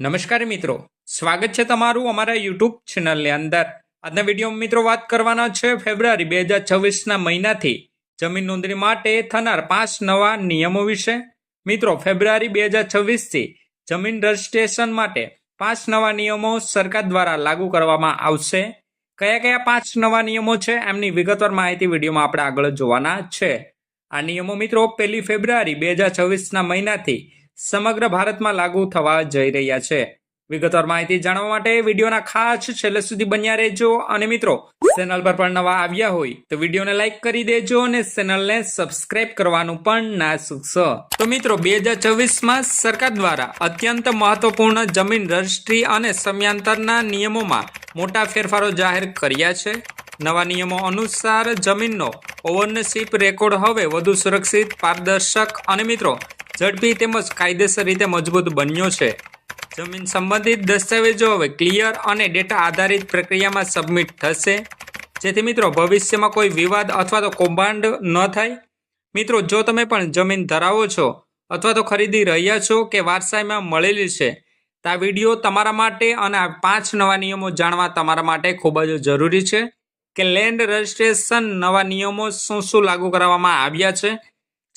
નમસ્કાર મિત્રો. સ્વાગત છે તમારું અમારા યુટ્યુબ ચેનલની અંદર. આજના વિડીયોમાં મિત્રો વાત કરવાના છે ફેબ્રુઆરી બે હજાર છવ્વીસના મહિનાથી જમીન નોંધણી માટે થનાર પાંચ નવા નિયમો વિશે. મિત્રો, ફેબ્રુઆરી બે હજાર છવ્વીસથી જમીન રજિસ્ટ્રેશન માટે પાંચ નવા નિયમો સરકાર દ્વારા લાગુ કરવામાં આવશે. કયા કયા પાંચ નવા નિયમો છે એમની વિગતવાર માહિતી વિડીયોમાં આપણે આગળ જોવાના છે. આ નિયમો મિત્રો, પહેલી ફેબ્રુઆરી બે હજાર છવ્વીસના મહિનાથી સમગ્ર ભારતમાં લાગુ થવા જઈ રહ્યા છે. વિગતવાર માહિતી જાણવા માટે વિડીયોના ખાસ છેલ્લે સુધી બન્યા રહેજો અને મિત્રો, ચેનલ પર પણ નવા આવ્યા હોય તો વિડીયોને લાઈક કરી દેજો અને ચેનલને સબસ્ક્રાઇબ કરવાનું પણ ના ચૂકશો તો મિત્રો, બે હજાર સરકાર દ્વારા અત્યંત મહત્વપૂર્ણ જમીન રજિસ્ટ્રી અને સમયાંતરના નિયમોમાં મોટા ફેરફારો જાહેર કર્યા છે. નવા નિયમો અનુસાર જમીનનો ઓવનશીપ રેકોર્ડ હવે વધુ સુરક્ષિત, પારદર્શક અને મિત્રો ઝડપી તેમજ કાયદેસર રીતે મજબૂત બન્યો છે. જમીન સંબંધિત દસ્તાવેજો હવે ક્લિયર અને ડેટા આધારિત પ્રક્રિયામાં સબમિટ થશે. જેથી મિત્રો ભવિષ્યમાં કોઈ વિવાદ અથવા તો કૌભાંડ ન થાય. મિત્રો, જો તમે પણ જમીન ધરાવો છો અથવા તો ખરીદી રહ્યા છો કે વારસાઈમાં મળેલી છે, તો આ વીડિયો તમારા માટે અને આ પાંચ નવા નિયમો જાણવા તમારા માટે ખૂબ જ જરૂરી છે કે લેન્ડ રજિસ્ટ્રેશન નવા નિયમો શું શું લાગુ કરવામાં આવ્યા છે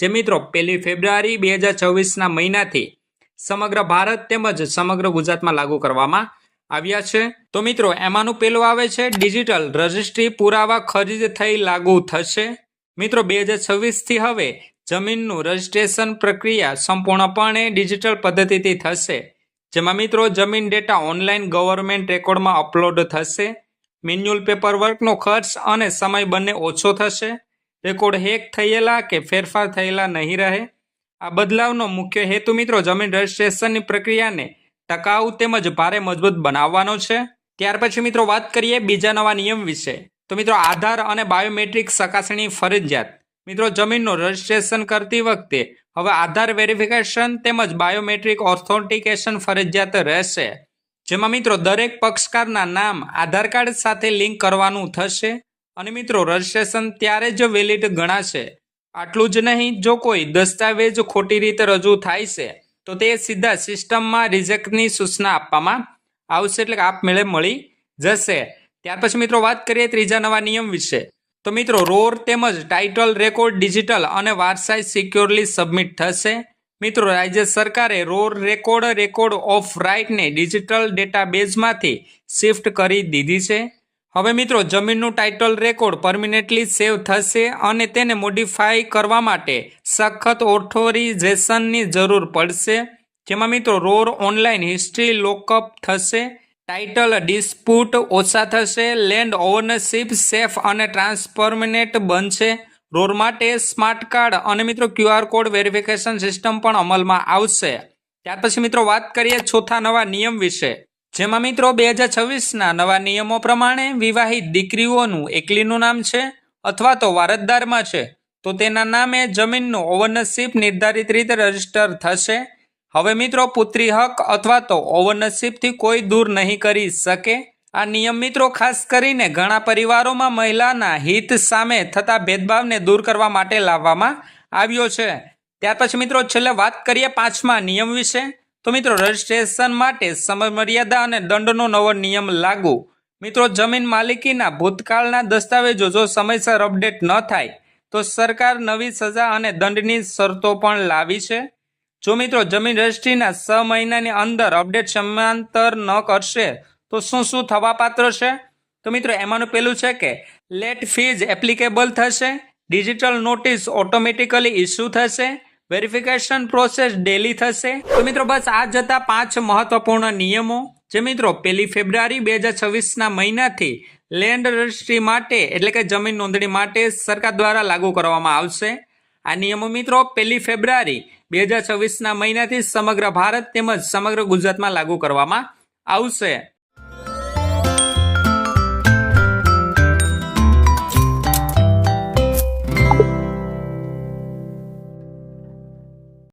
જે મિત્રો પહેલી ફેબ્રુઆરી બે હજાર છવ્વીસના મહિનાથી સમગ્ર ભારત તેમજ સમગ્ર ગુજરાતમાં લાગુ કરવામાં આવ્યા છે. તો મિત્રો, એમાંનું પેલું આવે છે, ડિજિટલ રજિસ્ટ્રી પુરાવા ખરીદ થઈ લાગુ થશે. મિત્રો, બે હજાર છવ્વીસથી હવે જમીનનું રજિસ્ટ્રેશન પ્રક્રિયા સંપૂર્ણપણે ડિજિટલ પદ્ધતિથી થશે. જેમાં મિત્રો, જમીન ડેટા ઓનલાઈન ગવર્મેન્ટ રેકોર્ડમાં અપલોડ થશે. મેન્યુઅલ પેપર વર્કનો ખર્ચ અને સમય બંને ઓછો થશે. રેકોર્ડ હેક થયેલા કે ફેરફાર થયેલા નહીં રહે? આ બદલાવનો મુખ્ય હેતુ મિત્રો જમીન રજિસ્ટ્રેશનની પ્રક્રિયાને ટકાઉ તેમજ ભારે મજબૂત બનાવવાનો છે. ત્યાર પછી મિત્રો વાત કરીએ બીજા નવા નિયમ વિશે. તો મિત્રો આધાર અને બાયોમેટ્રિક ચકાસણી ફરજિયાત. મિત્રો જમીનનું રજિસ્ટ્રેશન કરતી વખતે હવે આધાર વેરિફિકેશન તેમજ બાયોમેટ્રિક ઓથોન્ટિકેશન ફરજિયાત રહેશે. જેમાં મિત્રો દરેક પક્ષકારના નામ, આધાર કાર્ડ સાથે લિંક કરવાનું થશે. અને મિત્રો રજિસ્ટ્રેશન ત્યારે જ વેલિડ ગણાશે. આટલું જ નહીં, જો કોઈ દસ્તાવેજ ખોટી રીતે રજૂ થાય છે, તો તે સીધા સિસ્ટમમાં રિજેક્ટની સૂચના આપવામાં આવશે એટલે આપમેળે મળી જશે. ત્યાર પછી મિત્રો, વાત કરીએ ત્રીજા નવા નિયમ વિશે. તો મિત્રો, રોર તેમજ ટાઇટલ રેકોર્ડ ડિજિટલ અને વારસાઈ સિક્યોરલી સબમિટ થશે. મિત્રો, રાજ્ય સરકારે રોર રેકોર્ડ રેકોર્ડ ઓફ રાઇટને ડિજિટલ ડેટાબેઝમાંથી શિફ્ટ કરી દીધી છે. હવે મિત્રો, જમીનનું ટાઇટલ રેકોર્ડ પરમિનેન્ટલી સેવ થશે અને તેને મોડિફાઈ કરવા માટે સખત ઓથોરિઝેશનની જરૂર પડશે. જેમાં મિત્રો, રોર ઓનલાઈન હિસ્ટ્રી લોકઅપ થશે ટાઇટલ ડિસ્પ્યુટ ઓછા થશે લેન્ડ ઓવરનશીપ સેફ અને ટ્રાન્સપર્મિનેટ બનશે. રોર માટે સ્માર્ટ કાર્ડ અને મિત્રો ક્યુઆર કોડ વેરિફિકેશન સિસ્ટમ પણ અમલમાં આવશે. ત્યાર પછી મિત્રો, વાત કરીએ ચોથા નવા નિયમ વિશે. જેમાં મિત્રો બે હજાર છવ્વીસના નવા નિયમો પ્રમાણે વિવાહિત દીકરીઓનું એકલીનું નામ છે અથવા તો વારસદારમાં છે, તો તેના નામે જમીનનું ઓવરનશીપ નિર્ધારિત રીતે રજિસ્ટર થશે. હવે મિત્રો પુત્રી હક અથવા તો ઓવરનશીપથી કોઈ દૂર નહીં કરી શકે. આ નિયમ મિત્રો ખાસ કરીને ઘણા પરિવારોમાં મહિલાના હિત સામે થતા ભેદભાવને દૂર કરવા માટે લાવવામાં આવ્યો છે. ત્યાર પછી મિત્રો છેલ્લે વાત કરીએ પાંચમા નિયમ વિશે. તો મિત્રો, રજિસ્ટ્રેશન માટે સમય મર્યાદા અને દંડનો નવો નિયમ લાગુ. મિત્રો, જમીન માલિકીના ભૂતકાળના દસ્તાવેજો જો સમયસર અપડેટ ન થાય, તો સરકાર નવી સજા અને દંડની શરતો પણ લાવી છે. જો મિત્રો, જમીન રજિસ્ટ્રીના છ મહિનાની અંદર અપડેટ સમાંતર ન કરશે, તો શું શું થવા પાત્ર છે? તો મિત્રો, એમાંનું પેલું છે કે, લેટ ફીઝ એપ્લિકેબલ થશે, ડિજિટલ નોટિસ ઓટોમેટિકલી ઇસ્યુ થશે વેરિફિકેશન પ્રોસેસ ડેલી થશે. તો મિત્રો, બસ આ જતા પાંચ મહત્વપૂર્ણ નિયમો, જે મિત્રો પહેલી ફેબ્રુઆરી બે હજાર છવ્વીસના મહિનાથી લેન્ડ રજિસ્ટ્રી માટે, એટલે કે જમીન નોંધણી માટે સરકાર દ્વારા લાગુ કરવામાં આવશે. આ નિયમો મિત્રો પહેલી ફેબ્રુઆરી બે હજાર છવ્વીસના મહિનાથી સમગ્ર ભારત તેમજ સમગ્ર ગુજરાતમાં લાગુ કરવામાં આવશે.